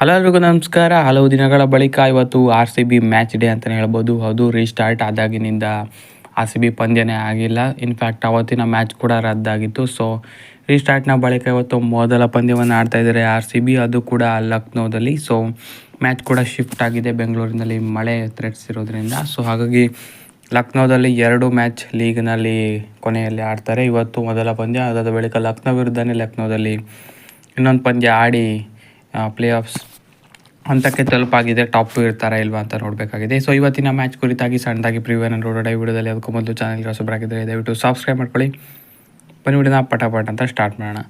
Hello ನಮಸ್ಕಾರ. ಹಲವು ದಿನಗಳ ಬಳಿಕ ಇವತ್ತು R C B match day ಅಂತಲೇ ಹೇಳ್ಬೋದು. ಅದು ರೀಸ್ಟಾರ್ಟ್ ಆದಾಗಿನಿಂದ ಆರ್ ಸಿ ಬಿ ಪಂದ್ಯನೇ ಆಗಿಲ್ಲ. ಇನ್ಫ್ಯಾಕ್ಟ್ ಅವತ್ತಿನ ಮ್ಯಾಚ್ ಕೂಡ ರದ್ದಾಗಿತ್ತು. ಸೊ ರೀಸ್ಟಾರ್ಟ್ನ ಬಳಿಕ ಇವತ್ತು ಮೊದಲ ಪಂದ್ಯವನ್ನು ಆಡ್ತಾ ಇದ್ದಾರೆ ಆರ್ ಸಿ ಬಿ. ಅದು ಕೂಡ ಲಕ್ನೋದಲ್ಲಿ. ಸೊ ಮ್ಯಾಚ್ ಕೂಡ ಶಿಫ್ಟ್ ಆಗಿದೆ. ಬೆಂಗಳೂರಿನಲ್ಲಿ ಮಳೆ ತ್ರೆಟ್ಸಿರೋದ್ರಿಂದ ಸೊ ಹಾಗಾಗಿ ಲಕ್ನೋದಲ್ಲಿ ಎರಡು ಮ್ಯಾಚ್ ಲೀಗ್ನಲ್ಲಿ ಕೊನೆಯಲ್ಲಿ ಆಡ್ತಾರೆ. ಇವತ್ತು ಮೊದಲ ಪಂದ್ಯ. ಅದಾದ ಬಳಿಕ ಲಕ್ನೋ ವಿರುದ್ಧನೇ ಲಕ್ನೋದಲ್ಲಿ ಇನ್ನೊಂದು ಪಂದ್ಯ ಆಡಿ ಪ್ಲೇ ಆಫ್ಸ್ ಹಂತಕ್ಕೆ ತಲುಪಾಗಿದೆ ಟಾಪ್ ಇರ್ತಾರಾ ಇಲ್ವಾ ಅಂತ ನೋಡಬೇಕಾಗಿದೆ. ಸೊ ಇವತ್ತಿನ ಮ್ಯಾಚ್ ಕುರಿತಾಗಿ ಸಣ್ಣದಾಗಿ ಪ್ರಿವ್ಯೂನ ನೋಡೋಣ. ಈ ವಿಡಿಯೋದಲ್ಲಿ ಅದಕ್ಕೂ ಮೊದಲು ಚಾನಲ್ಗೆ ಹೊಸಬರಾಗಿದ್ದರೆ ದಯವಿಟ್ಟು ಸಬ್ಸ್ಕ್ರೈಬ್ ಮಾಡ್ಕೊಳ್ಳಿ. ಬನ್ನಿ ವಿಡಿಯೋನ ಪಟ ಪಟ ಅಂತ ಸ್ಟಾರ್ಟ್ ಮಾಡೋಣ.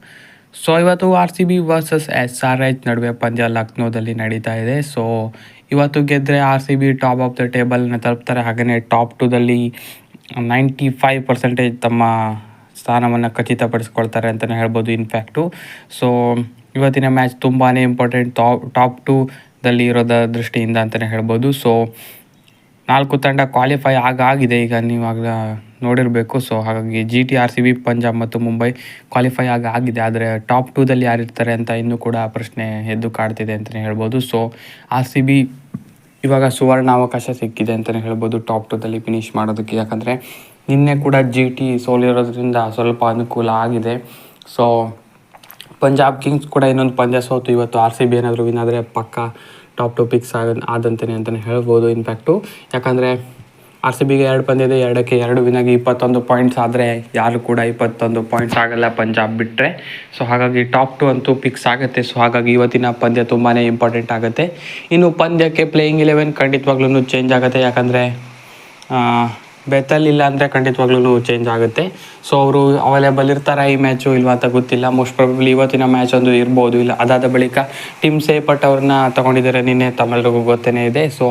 ಸೊ ಇವತ್ತು R C B versus S R H ನಡುವೆ ಪಂದ್ಯ ಲಕ್ನೋದಲ್ಲಿ ನಡೀತಾ ಇದೆ. ಸೊ ಇವತ್ತು ಗೆದ್ದರೆ R C B top of the ಟೇಬಲ್ನ ತಲುಪ್ತಾರೆ. ಹಾಗೆಯೇ ಟಾಪ್ ಟುದಲ್ಲಿ ನೈಂಟಿ ಫೈವ್ ಪರ್ಸೆಂಟೇಜ್ ತಮ್ಮ ಸ್ಥಾನವನ್ನು ಖಚಿತಪಡಿಸ್ಕೊಳ್ತಾರೆ ಅಂತಲೇ ಹೇಳ್ಬೋದು ಇನ್ಫ್ಯಾಕ್ಟು ಸೊ ಇವತ್ತಿನ ಮ್ಯಾಚ್ ತುಂಬಾ ಇಂಪಾರ್ಟೆಂಟ್ ಟಾಪ್ ಟಾಪ್ ಟೂದಲ್ಲಿ ಇರೋದ ದೃಷ್ಟಿಯಿಂದ ಅಂತಲೇ ಹೇಳ್ಬೋದು. ಸೊ ನಾಲ್ಕು ತಂಡ ಕ್ವಾಲಿಫೈ ಆಗಾಗಿದೆ ಈಗ ನೀವಾಗ ನೋಡಿರಬೇಕು. ಸೊ ಹಾಗಾಗಿ G T R C B Punjab ಮತ್ತು ಮುಂಬೈ ಕ್ವಾಲಿಫೈ ಆಗ ಆಗಿದೆ. ಆದರೆ ಟಾಪ್ ಟೂದಲ್ಲಿ ಯಾರಿರ್ತಾರೆ ಅಂತ ಇನ್ನೂ ಕೂಡ ಪ್ರಶ್ನೆ ಎದ್ದು ಕಾಡ್ತಿದೆ ಅಂತಲೇ ಹೇಳ್ಬೋದು. ಸೊ ಆರ್ ಸಿ ಬಿ ಇವಾಗ ಸುವರ್ಣ ಅವಕಾಶ ಸಿಕ್ಕಿದೆ ಅಂತಲೇ ಹೇಳ್ಬೋದು. ಟಾಪ್ ಟೂದಲ್ಲಿ ಫಿನಿಷ್ ಮಾಡೋದಕ್ಕೆ. ಯಾಕಂದರೆ ನಿನ್ನೆ ಕೂಡ ಜಿ ಟಿ ಸೋಲಿರೋದ್ರಿಂದ ಸ್ವಲ್ಪ ಅನುಕೂಲ ಆಗಿದೆ. ಸೊ ಪಂಜಾಬ್ ಕಿಂಗ್ಸ್ ಕೂಡ ಇನ್ನೊಂದು ಪಂದ್ಯ ಸೋತು. ಇವತ್ತು ಆರ್ ಸಿ ಬಿ ಏನಾದರೂ ವಿನ್ ಆದರೆ ಪಕ್ಕ ಟಾಪ್ ಟು ಪಿಕ್ಸ್ ಆಗ ಆದಂತಲೇ ಅಂತಲೇ ಹೇಳ್ಬೋದು ಇನ್ಫ್ಯಾಕ್ಟು ಯಾಕಂದರೆ ಆರ್ ಸಿ ಬಿಗೆ ಎರಡು ಪಂದ್ಯ ಇದೆ, ಎರಡಕ್ಕೆ ಎರಡು ವಿನಾಗಿ ಇಪ್ಪತ್ತೊಂದು ಪಾಯಿಂಟ್ಸ್ ಆದರೆ ಯಾರು ಕೂಡ ಇಪ್ಪತ್ತೊಂದು ಪಾಯಿಂಟ್ಸ್ ಆಗಲ್ಲ ಪಂಜಾಬ್ ಬಿಟ್ಟರೆ ಸೊ ಹಾಗಾಗಿ ಟಾಪ್ ಟು ಅಂತೂ ಪಿಕ್ಸ್ ಆಗುತ್ತೆ. ಸೊ ಹಾಗಾಗಿ ಇವತ್ತಿನ ಪಂದ್ಯ ತುಂಬಾ ಇಂಪಾರ್ಟೆಂಟ್ ಆಗುತ್ತೆ. ಇನ್ನು ಪಂದ್ಯಕ್ಕೆ ಪ್ಲೇಯಿಂಗ್ ಇಲೆವೆನ್ ಖಂಡಿತವಾಗ್ಲೂ ಚೇಂಜ್ ಆಗುತ್ತೆ. ಯಾಕಂದರೆ ಬೆತ್ತಲ್ ಇಲ್ಲ ಅಂದರೆ ಖಂಡಿತವಾಗ್ಲೂ ಚೇಂಜ್ ಆಗುತ್ತೆ. ಸೊ ಅವರು ಅವೈಲೇಬಲ್ ಇರ್ತಾರೆ ಈ ಮ್ಯಾಚು ಇಲ್ವಾ ಅಂತ ಗೊತ್ತಿಲ್ಲ. ಮೋಸ್ಟ್ ಪ್ರಾಬಬ್ಲಿ ಇವತ್ತಿನ ಮ್ಯಾಚ್ ಒಂದು ಇರ್ಬೋದು. ಇಲ್ಲ, ಅದಾದ ಬಳಿಕ ಟಿಮ್ ಸೇಪಟ್ ಅವ್ರನ್ನ ತಗೊಂಡಿದ್ದಾರೆ ನಿನ್ನೆ. ತಮ್ಮೆಲ್ರಿಗೂ ಗೊತ್ತೇ ಇದೆ. ಸೊ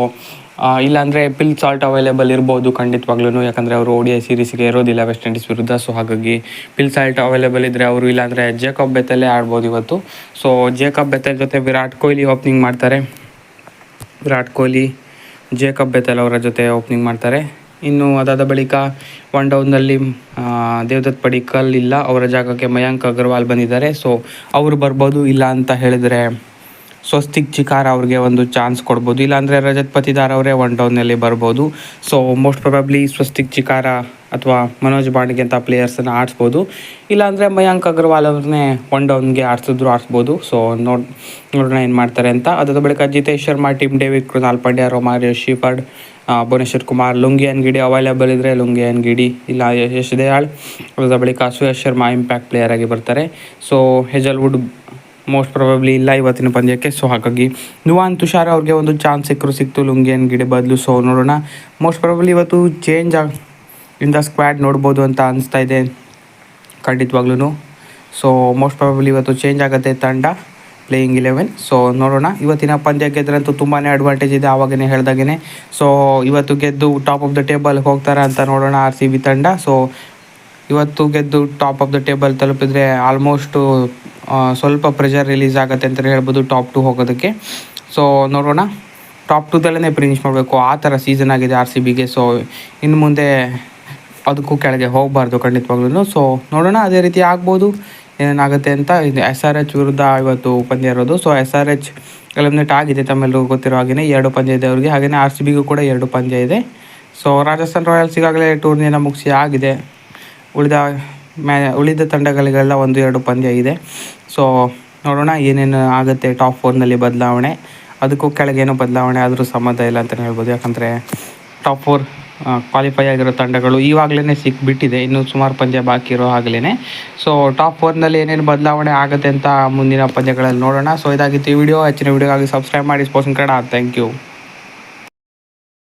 ಇಲ್ಲಾಂದರೆ ಪಿಲ್ ಸಾಲ್ಟ್ ಅವೈಲೇಬಲ್ ಇರ್ಬೋದು ಖಂಡಿತವಾಗ್ಲೂ ಯಾಕಂದರೆ ಅವರು ಓಡಿಯ ಸೀರೀಸ್ಗೆ ಇರೋದಿಲ್ಲ ವೆಸ್ಟ್ ಇಂಡೀಸ್ ವಿರುದ್ಧ. ಸೊ ಹಾಗಾಗಿ ಪಿಲ್ ಸಾಲ್ಟ್ ಅವೈಲೇಬಲ್ ಇದ್ದರೆ ಅವರು ಇಲ್ಲಾಂದರೆ ಜೇಕಬ್ ಬೆತ್ತಲ್ಲೇ ಆಡ್ಬೋದು ಇವತ್ತು. ಸೊ ಜೇಕಬ್ ಬೆತ್ತಲ್ ಜೊತೆ ವಿರಾಟ್ ಕೊಹ್ಲಿ ಓಪನಿಂಗ್ ಮಾಡ್ತಾರೆ. ವಿರಾಟ್ ಕೊಹ್ಲಿ ಜೇಕಬ್ ಬೆತ್ತಲ್ ಅವರ ಜೊತೆ ಓಪನಿಂಗ್ ಮಾಡ್ತಾರೆ. ಇನ್ನು ಅದಾದ ಬಳಿಕ ಒನ್ ಡೌನ್ನಲ್ಲಿ ದೇವದತ್ ಪಡಿಕಲ್ ಇಲ್ಲ, ಅವರ ಜಾಗಕ್ಕೆ ಮಯಾಂಕ್ ಅಗರ್ವಾಲ್ ಬಂದಿದ್ದಾರೆ. ಸೊ ಅವರು ಬರ್ಬೋದು ಇಲ್ಲ ಅಂತ ಹೇಳಿದರೆ ಸ್ವಸ್ತಿಕ್ ಚಿಕಾರ ಅವ್ರಿಗೆ ಒಂದು ಚಾನ್ಸ್ ಕೊಡ್ಬೋದು. ಇಲ್ಲಾಂದರೆ ರಜತ್ ಪತಿದಾರ್ ಅವರೇ ಒನ್ ಡೌನ್ನಲ್ಲಿ ಬರ್ಬೋದು. So most probably Swastik Chikara ಅಥವಾ ಮನೋಜ್ ಬಾಂಡ್ಗೆ ಅಂತ ಪ್ಲೇಯರ್ಸನ್ನು ಆಡಿಸ್ಬೋದು. ಇಲ್ಲಾಂದರೆ ಮಯಾಂಕ್ ಅಗರ್ವಾಲ್ ಅವ್ರನ್ನೇ ಒನ್ ಡೌನ್ಗೆ ಆಡಿಸಿದ್ರು ಆಡಿಸ್ಬೋದು. ಸೊ ನೋಡ್, ನೋಡೋಣ ಏನು ಮಾಡ್ತಾರೆ ಅಂತ. ಅದಾದ ಬಳಿಕ Jitesh Sharma Tim David Krunal Pandya Romario Shepherd Bhuvneshwar Kumar Lungi ಗಿಡಿ available ಇದ್ದರೆ ಲುಂಗಿಯನ್ ಗಿಡಿ, ಇಲ್ಲ, ಯಶ್ ದಯಾಳ್. ಅದರ ಬಳಿಕ ಸುಯಶ್ ಶರ್ಮಾ ಇಂಪ್ಯಾಕ್ಟ್ ಪ್ಲೇಯರ್ ಆಗಿ ಬರ್ತಾರೆ. ಸೊ ಹೆಜಲ್ವುಡ್ ಮೋಸ್ಟ್ ಪ್ರಾಬಬ್ಲಿ ಇಲ್ಲ ಇವತ್ತಿನ ಪಂದ್ಯಕ್ಕೆ. ಸೊ ಹಾಗಾಗಿ ನುವಾನ್ ತುಷಾರ್ ಅವ್ರಿಗೆ ಒಂದು ಚಾನ್ಸ್ ಸಿಕ್ಕರು ಸಿಕ್ತು ಲುಂಗಿಯನ್ ಗಿಡಿ ಬದಲು. ಸೊ ನೋಡೋಣ. ಮೋಸ್ಟ್ ಪ್ರಾಬಬ್ಲಿ ಇವತ್ತು ಚೇಂಜ್ ಆಗಿ ಇಂದ ಸ್ಕ್ವಾಡ್ ನೋಡ್ಬೋದು ಅಂತ ಅನಿಸ್ತಾ ಇದೆ ಖಂಡಿತವಾಗ್ಲೂ ಸೊ ಮೋಸ್ಟ್ ಪ್ರಾಬಬ್ಲಿ ಇವತ್ತು ಚೇಂಜ್ ಆಗುತ್ತೆ ತಂಡ. ಪ್ಲೇಯಿಂಗ್ ಇಲೆವೆನ್ ಸೊ ನೋಡೋಣ. ಇವತ್ತಿನ ಪಂದ್ಯ ಗೆದ್ರಂತೂ ತುಂಬಾ ಅಡ್ವಾಂಟೇಜ್ ಇದೆ ಆವಾಗೇ ಹೇಳ್ದಾಗೇ ಸೊ ಇವತ್ತು ಗೆದ್ದು ಟಾಪ್ ಆಫ್ ದ ಟೇಬಲ್ ಹೋಗ್ತಾರೆ ಅಂತ ನೋಡೋಣ ಆರ್ ಸಿ ಬಿ ತಂಡ. ಸೊ ಇವತ್ತು ಗೆದ್ದು ಟಾಪ್ ಆಫ್ ದ ಟೇಬಲ್ ತಲುಪಿದರೆ ಆಲ್ಮೋಸ್ಟು ಸ್ವಲ್ಪ ಪ್ರೆಷರ್ ರಿಲೀಸ್ ಆಗುತ್ತೆ ಅಂತಲೇ ಹೇಳ್ಬೋದು ಟಾಪ್ ಟು ಹೋಗೋದಕ್ಕೆ. ಸೊ ನೋಡೋಣ. ಟಾಪ್ ಟೂದಲ್ಲೇ ಫಿನಿಶ್ ಮಾಡಬೇಕು. ಆ ಥರ ಸೀಸನ್ ಆಗಿದೆ ಆರ್ ಸಿ ಬಿಗೆ ಸೊ ಇನ್ನು ಮುಂದೆ ಅದಕ್ಕೂ ಕೆಳಗೆ ಹೋಗಬಾರ್ದು ಖಂಡಿತವಾಗ್ಲೂ ಸೊ ನೋಡೋಣ. ಅದೇ ರೀತಿ ಆಗ್ಬೋದು. ಏನೇನಾಗುತ್ತೆ ಅಂತ ಇದು ಎಸ್ ಆರ್ ಎಚ್ ವಿರುದ್ಧ ಇವತ್ತು ಪಂದ್ಯ ಇರೋದು. So S R H eliminate ಆಗಿದೆ ತಮ್ಮೆಲ್ಲರಿಗೂ ಗೊತ್ತಿರೋ ಹಾಗೆಯೇ ಎರಡು ಪಂದ್ಯ ಇದೆ ಅವರಿಗೆ. ಹಾಗೆಯೇ ಆರ್ ಸಿ ಬಿಗೂ ಕೂಡ ಎರಡು ಪಂದ್ಯ ಇದೆ. ಸೊ ರಾಜಸ್ಥಾನ್ ರಾಯಲ್ಸ್ ಈಗಾಗಲೇ ಟೂರ್ನಿಯನ್ನು ಮುಗಿಸಿ ಆಗಿದೆ. ಉಳಿದ ಮ್ಯಾ, ಉಳಿದ ತಂಡಗಳಿಗೆಲ್ಲ ಒಂದು ಎರಡು ಪಂದ್ಯ ಇದೆ. ಸೊ ನೋಡೋಣ ಏನೇನು ಆಗುತ್ತೆ ಟಾಪ್ ಫೋರ್ನಲ್ಲಿ ಬದಲಾವಣೆ. ಅದಕ್ಕೂ ಕೆಳಗೇನು ಬದಲಾವಣೆ ಆದರೂ ಸಂಬಂಧ ಇಲ್ಲ ಅಂತಲೇ ಹೇಳ್ಬೋದು. ಯಾಕಂದರೆ ಟಾಪ್ ಫೋರ್ ಕ್ವಾಲಿಫೈ ಆಗಿರೋ ತಂಡಗಳು ಈವಾಗಲೇ ಸಿಕ್ಬಿಟ್ಟಿದೆ. ಇನ್ನು ಸುಮಾರು ಪಂದ್ಯ ಬಾಕಿ ಇರೋ ಆಗಲೇ ಸೊ ಟಾಪ್ ಫೋರ್ನಲ್ಲಿ ಏನೇನು ಬದಲಾವಣೆ ಆಗುತ್ತೆ ಅಂತ ಮುಂದಿನ ಪಂದ್ಯಗಳಲ್ಲಿ ನೋಡೋಣ. ಸೊ ಇದಾಗಿತ್ತು ಈ ವಿಡಿಯೋ ಹೆಚ್ಚಿನ ವಿಡಿಯೋಗಾಗಿ ಸಬ್ಸ್ಕ್ರೈಬ್ ಮಾಡಿ. ಸ್ಪೋರ್ಟ್ಸ್ ಕನ್ನಡ. Thank you